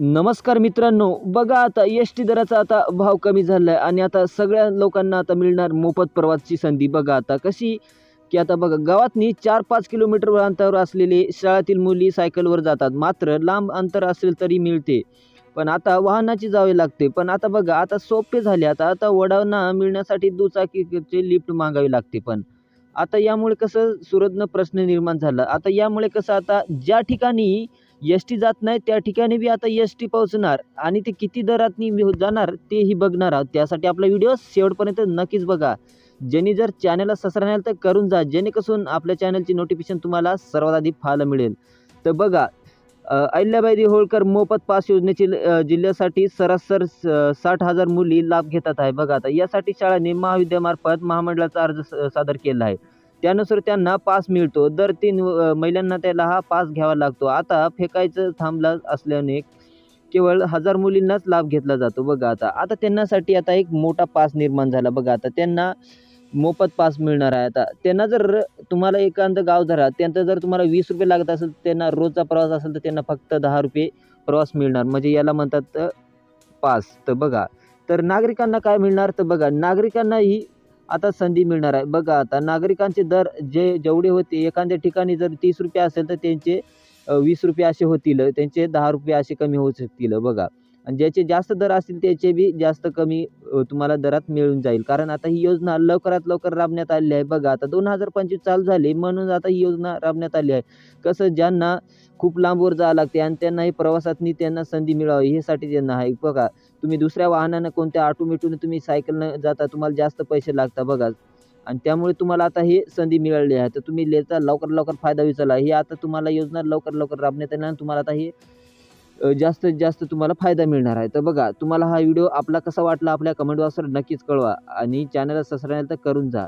नमस्कार मित्रांनो बघा आता एस टी दराचा आता भाव कमी झाला आहे आणि आता सगळ्या लोकांना आता मिळणार मोफत प्रवासची संधी. बघा आता कशी की आता बघा गावातनी चार पाच किलोमीटर अंतरावर असलेले शाळेतील मुली सायकलवर जातात. मात्र लांब अंतर असेल तरी मिळते. पण आता वाहनाची जावे लागते. पण आता बघा आता सोपे झाले. आता आता वडांना मिळण्यासाठी दुचाकीचे लिफ्ट मागावी लागते पण. आता यामुळे कसं सुरतनं प्रश्न निर्माण झाला. आता यामुळे कसं आता ज्या ठिकाणी एस टी जात नाही त्या ठिकाणी बी आता एस टी पोहोचणार आणि ते किती दरात जाणार तेही बघणार आहोत. त्यासाठी आपला व्हिडिओ शेवटपर्यंत नक्कीच बघा. ज्यांनी जर चॅनलला सबस्क्राईब तर करून जा जेणेकरून आपल्या चॅनलची नोटिफिकेशन तुम्हाला सर्वात आधी पाहायला मिळेल. तर बघा अहिल्याबाई होळकर मोफत पास योजनेची जिल्ह्यासाठी सरासर स- साठ हजार मुली लाभ घेतात आहे. बघा आता यासाठी शाळांनी महाविद्यामार्फत महामंडळाचा अर्ज सादर केला आहे. त्यानुसार त्यांना पास मिळतो. दर तीन महिलांना त्याला हा पास घ्यावा लागतो. आता फेकायचं थांबला असल्याने केवळ हजार मुलींनाच लाभ घेतला जातो बघा आता. आता त्यांनासाठी आता एक मोठा पास निर्माण झाला बघा आता. त्यांना मोफत पास मिळणार आहे आता. त्यांना जर तुम्हाला एखादं गाव धरा त्यांचं जर तुम्हाला वीस रुपये लागत असेल त्यांना रोजचा प्रवास असेल तर त्यांना फक्त दहा रुपये प्रवास मिळणार. म्हणजे याला म्हणतात पास. तर बघा. तर नागरिकांना काय मिळणार? तर बघा नागरिकांनाही आता संधी मिळणार आहे. बघा आता नागरिकांचे दर जे जेवढे होते एखाद्या ठिकाणी जर तीस रुपये असेल तर त्यांचे वीस रुपये असे होतील त्यांचे दहा रुपये असे कमी होऊ शकतील बघा. आणि ज्याचे जास्त दर असतील त्याचे बी जास्त कमी तुम्हाला दरात मिळून जाईल. कारण आता ही योजना लवकरात लवकर राबण्यात आलेली आहे. बघा आता दोन हजार पंचवीस चालू झाली म्हणून आता ही योजना राबण्यात आली आहे. कसं ज्यांना खूप लांबवर जावं लागते आणि त्यांनाही प्रवासातनी त्यांना संधी मिळावी ह्यासाठी त्यांना आहे. बघा तुम्ही दुसऱ्या वाहनानं कोणत्या ऑटोमेटून तुम्ही सायकलनं जाता तुम्हाला जास्त पैसे लागतात बघा. आणि त्यामुळे तुम्हाला आता हे संधी मिळाली आहे. तर तुम्ही लेता लवकर लवकर फायदा उचला. ही आता तुम्हाला योजना लवकर लवकर राबण्यात येणार तुम्हाला आता हे जास्तीत जास्त तुम्हाला फायदा मिळणार आहे. तर बघा तुम्हाला हा व्हिडिओ आपला कसा वाटला आपल्या कमेंट बॉक्सवर नक्कीच कळवा आणि चॅनलला सबस्क्राईब तर करून जा.